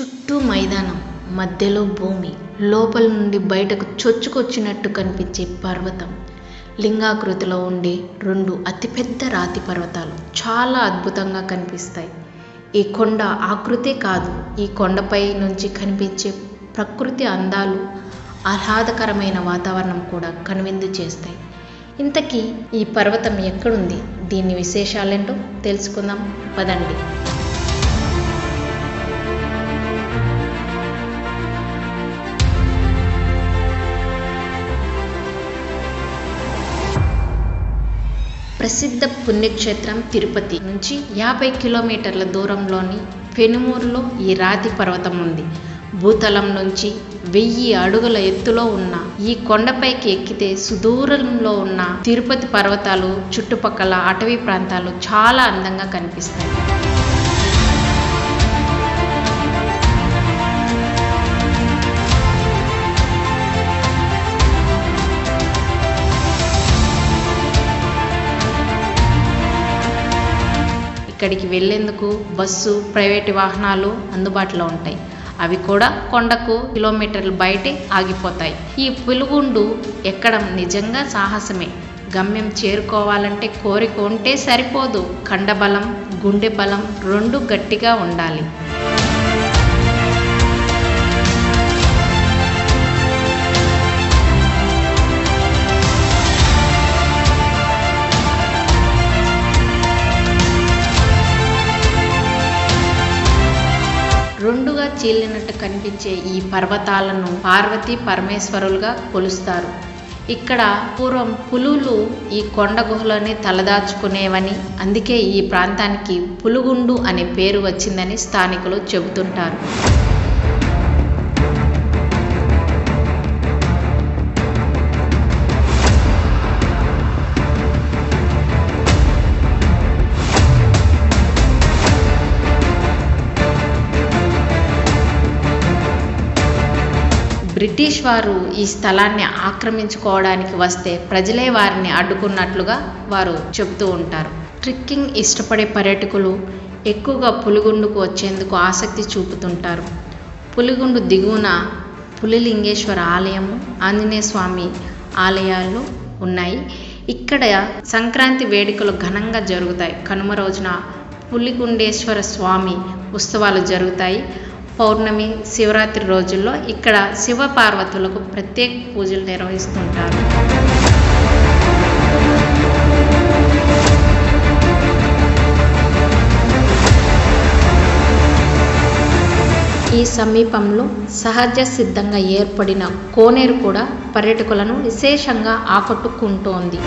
చుట్టూ మైదానం మధ్యలో భూమి లోపల నుండి బయటకు చొచ్చుకొచ్చినట్టు కనిపించే పర్వతం. లింగాకృతిలో ఉండే రెండు అతిపెద్ద రాతి పర్వతాలు చాలా అద్భుతంగా కనిపిస్తాయి. ఈ కొండ ఆకృతే కాదు ఈ కొండపై నుంచి కనిపించే ప్రకృతి అందాలు ఆహ్లాదకరమైన వాతావరణం కూడా కనువిందు చేస్తాయి. ఇంతకీ ఈ పర్వతం ఎక్కడుంది? దీని విశేషాలేంటో తెలుసుకుందాం. పదండి. ప్రసిద్ధ పుణ్యక్షేత్రం తిరుపతి నుంచి యాభై కిలోమీటర్ల దూరంలోని పెనుమూరులో ఈ రాతి పర్వతం ఉంది. భూతలం నుంచి వెయ్యి అడుగుల ఎత్తులో ఉన్న ఈ కొండపైకి ఎక్కితే సుదూరంలో ఉన్న తిరుపతి పర్వతాలు చుట్టుపక్కల అటవీ ప్రాంతాలు చాలా అందంగా కనిపిస్తాయి. ఇక్కడికి వెళ్ళేందుకు బస్సు ప్రైవేటు వాహనాలు అందుబాటులో ఉంటాయి. అవి కూడా కొండకు కిలోమీటర్లు బయటే ఆగిపోతాయి. ఈ పులుగుండు ఎక్కడం నిజంగా సాహసమే. గమ్యం చేరుకోవాలంటే కోరిక ఉంటే సరిపోదు. కండబలం గుండె బలం రెండు గట్టిగా ఉండాలి. చీలినట్టు కనిపించే ఈ పర్వతాలను పార్వతీ పరమేశ్వరులుగా కొలుస్తారు. ఇక్కడ పూర్వం పులులు ఈ కొండ గుహలోనే తలదాచుకునేవని అందుకే ఈ ప్రాంతానికి పులుగుండు అనే పేరు వచ్చిందని స్థానికులు చెబుతుంటారు. బ్రిటిష్ వారు ఈ స్థలాన్ని ఆక్రమించుకోవడానికి వస్తే ప్రజలే వారిని అడ్డుకున్నట్లుగా వారు చెబుతూ ఉంటారు. ట్రిక్కింగ్ ఇష్టపడే పర్యాటకులు ఎక్కువగా పులిగుండుకు వచ్చేందుకు ఆసక్తి చూపుతుంటారు. పులిగుండు దిగువన పులిలింగేశ్వర ఆలయము ఆంజనేయ స్వామి ఆలయాలు ఉన్నాయి. ఇక్కడ సంక్రాంతి వేడుకలు ఘనంగా జరుగుతాయి. కనుమ రోజున పులిగుండేశ్వర స్వామి ఉత్సవాలు జరుగుతాయి. పౌర్ణమి శివరాత్రి రోజుల్లో ఇక్కడ శివ పార్వతులకు ప్రత్యేక పూజలు నిర్వహిస్తుంటారు. ఈ సమీపంలో సహజ సిద్ధంగా ఏర్పడిన కోనేరు కూడా పర్యాటకులను విశేషంగా ఆకట్టుకుంటోంది.